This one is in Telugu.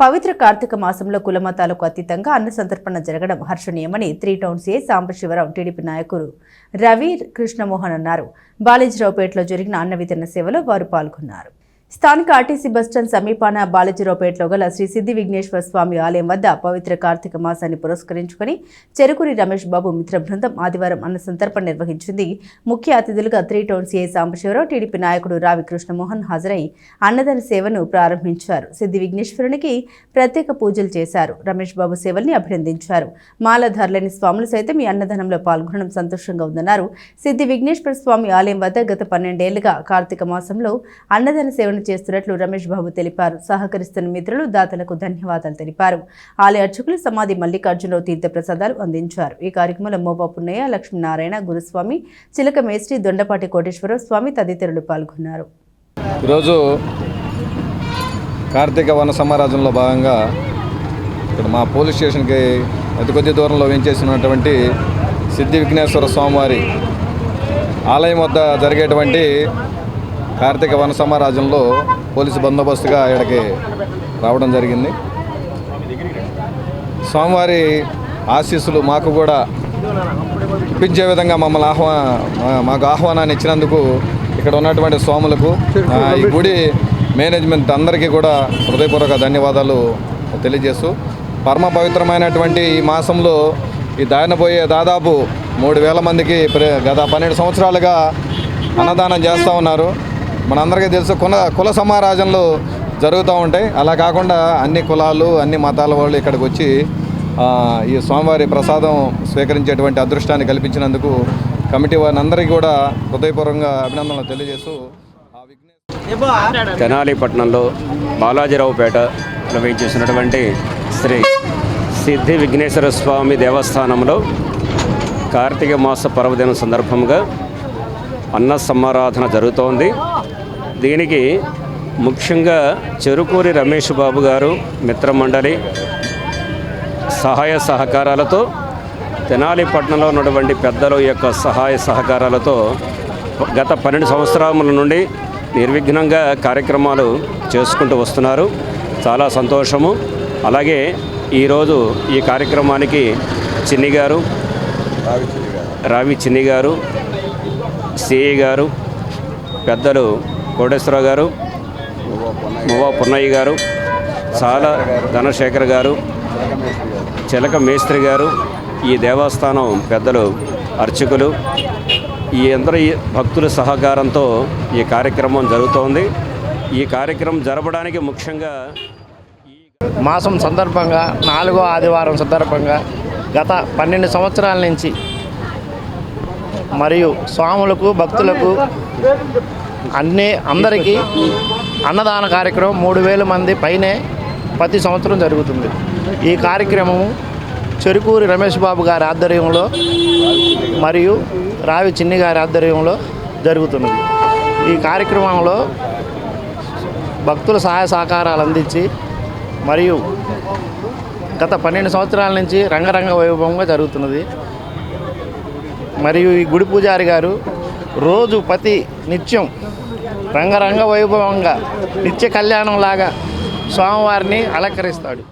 పవిత్ర కార్తీక మాసంలో కులమతాలకు అతీతంగా అన్న సంతర్పణ జరగడం హర్షణీయమని three town A Sambasivarao TDP నాయకులు రవి కృష్ణమోహన్ అన్నారు. బాలేజీరావుపేటలో జరిగిన అన్న వితరణ సేవలో వారు పాల్గొన్నారు. స్థానిక ఆర్టీసీ బస్టాండ్ సమీపాన బాలజీరావుపేటలో గల శ్రీ సిద్ధి విఘ్నేశ్వర స్వామి ఆలయం వద్ద పవిత్ర కార్తీక మాసాన్ని పురస్కరించుకుని చెరుకురి రమేష్ బాబు మిత్ర బృందం ఆదివారం అన్న సంతర్పణ నిర్వహించింది. ముఖ్య అతిథులుగా three town CI Sambasivarao TDP నాయకుడు రావి కృష్ణమోహన్ హాజరై అన్నదాన సేవను ప్రారంభించారు. సిద్ధి విఘ్నేశ్వరునికి ప్రత్యేక పూజలు చేశారు. రమేష్ బాబు సేవల్ని అభినందించారు. మాలధారులైన స్వాములు సైతం ఈ అన్నదానంలో పాల్గొనడం సంతోషంగా ఉందన్నారు. సిద్ధి విఘ్నేశ్వర స్వామి ఆలయం వద్ద గత పన్నెండేళ్ళుగా కార్తీక మాసంలో అన్నదాన సేవను చేస్తున్నట్లు రమేష్ బాబు తెలిపారు. సహకరిస్తున్న మిత్రులు దాతలకు ధన్యవాదాలు తెలిపారు. ఆలయ అర్చకులు సమాధి మల్లికార్జునరావు తీర్థ ప్రసాదాలు అందించారు. ఈ కార్యక్రమంలో మోబా పున్నయ్య లక్ష్మీనారాయణ గురుస్వామి చిలక మేస్త్రి దొండపాటి కోటేశ్వరరావు స్వామి తదితరులు పాల్గొన్నారు. ఈరోజు కార్తీక వన సమారాజంలో భాగంగా ఇక్కడ మా పోలీస్ స్టేషన్కి అతి కొద్ది దూరంలో వేయించేసినటువంటి సిద్ధి విఘ్నేశ్వర స్వామివారి ఆలయం వద్ద జరిగేటువంటి కార్తీక వన సమారాజంలో పోలీసు బందోబస్తుగా ఇక్కడికి రావడం జరిగింది. స్వామివారి ఆశీస్సులు మాకు కూడా ఇప్పించే విధంగా మమ్మల్ని ఆహ్వా మాకు ఆహ్వానాన్ని ఇచ్చినందుకు ఇక్కడ ఉన్నటువంటి స్వాములకు ఈ గుడి మేనేజ్మెంట్ అందరికీ కూడా హృదయపూర్వక ధన్యవాదాలు తెలియజేస్తూ పరమ పవిత్రమైనటువంటి ఈ మాసంలో ఈ దారినపోయే దాదాపు మూడు వేల మందికి ప్ర- గత పన్నెండు సంవత్సరాలుగా అన్నదానం చేస్తూ ఉన్నారు. మనందరికీ తెలుసు కుల కుల సమారాజంలో జరుగుతూ ఉంటాయి. అలా కాకుండా అన్ని కులాలు అన్ని మతాల వాళ్ళు ఇక్కడికి వచ్చి ఈ స్వామివారి ప్రసాదం స్వీకరించేటువంటి అదృష్టాన్ని కల్పించినందుకు కమిటీ వారిని అందరికీ కూడా హృదయపూర్వకంగా అభినందనలు తెలియజేస్తూ తెనాలిపట్నంలో బాలాజీరావుపేట నిర్వహించేసినటువంటి శ్రీ సిద్ధి విఘ్నేశ్వర స్వామి దేవస్థానంలో కార్తీక మాస పర్వదినం సందర్భంగా అన్న సమారాధన జరుగుతోంది. దీనికి ముఖ్యంగా చెరుకూరి రమేష్ బాబు గారు మిత్రమండలి సహాయ సహకారాలతో తెనాలి పట్టణంలో ఉన్నటువంటి పెద్దల యొక్క సహాయ సహకారాలతో గత పన్నెండు సంవత్సరముల నుండి నిర్విఘ్నంగా కార్యక్రమాలు చేసుకుంటూ వస్తున్నారు. చాలా సంతోషము. అలాగే ఈరోజు ఈ కార్యక్రమానికి చిన్ని గారు రావి చిన్ని గారు సిఐ గారు పెద్దలు కోటేశ్వరరావు గారు మువ్వ పున్నయ్య గారు సాల ధనశేఖర్ గారు చిలక మేస్త్రి గారు ఈ దేవస్థానం పెద్దలు అర్చకులు ఈ అందరి భక్తుల సహకారంతో ఈ కార్యక్రమం జరుగుతోంది. ఈ కార్యక్రమం జరపడానికి ముఖ్యంగా మాసం సందర్భంగా నాలుగో ఆదివారం సందర్భంగా గత పన్నెండు సంవత్సరాల నుంచి మరియు స్వాములకు భక్తులకు అన్ని అందరికీ అన్నదాన కార్యక్రమం మూడు వేల మంది పైనే ప్రతి సంవత్సరం జరుగుతుంది. ఈ కార్యక్రమము చెరుకూరి రమేష్ బాబు గారి ఆధ్వర్యంలో మరియు రావి చిన్ని గారి ఆధ్వర్యంలో జరుగుతున్నది. ఈ కార్యక్రమంలో భక్తుల సహాయ సహకారాలు అందించి మరియు గత పన్నెండు సంవత్సరాల నుంచి రంగరంగ వైభవంగా జరుగుతున్నది. మరియు ఈ గుడి పూజారి గారు రోజు ప్రతి నిత్యం రంగరంగ వైభవంగా నిత్య కళ్యాణం లాగా స్వామివారిని అలంకరిస్తాడు.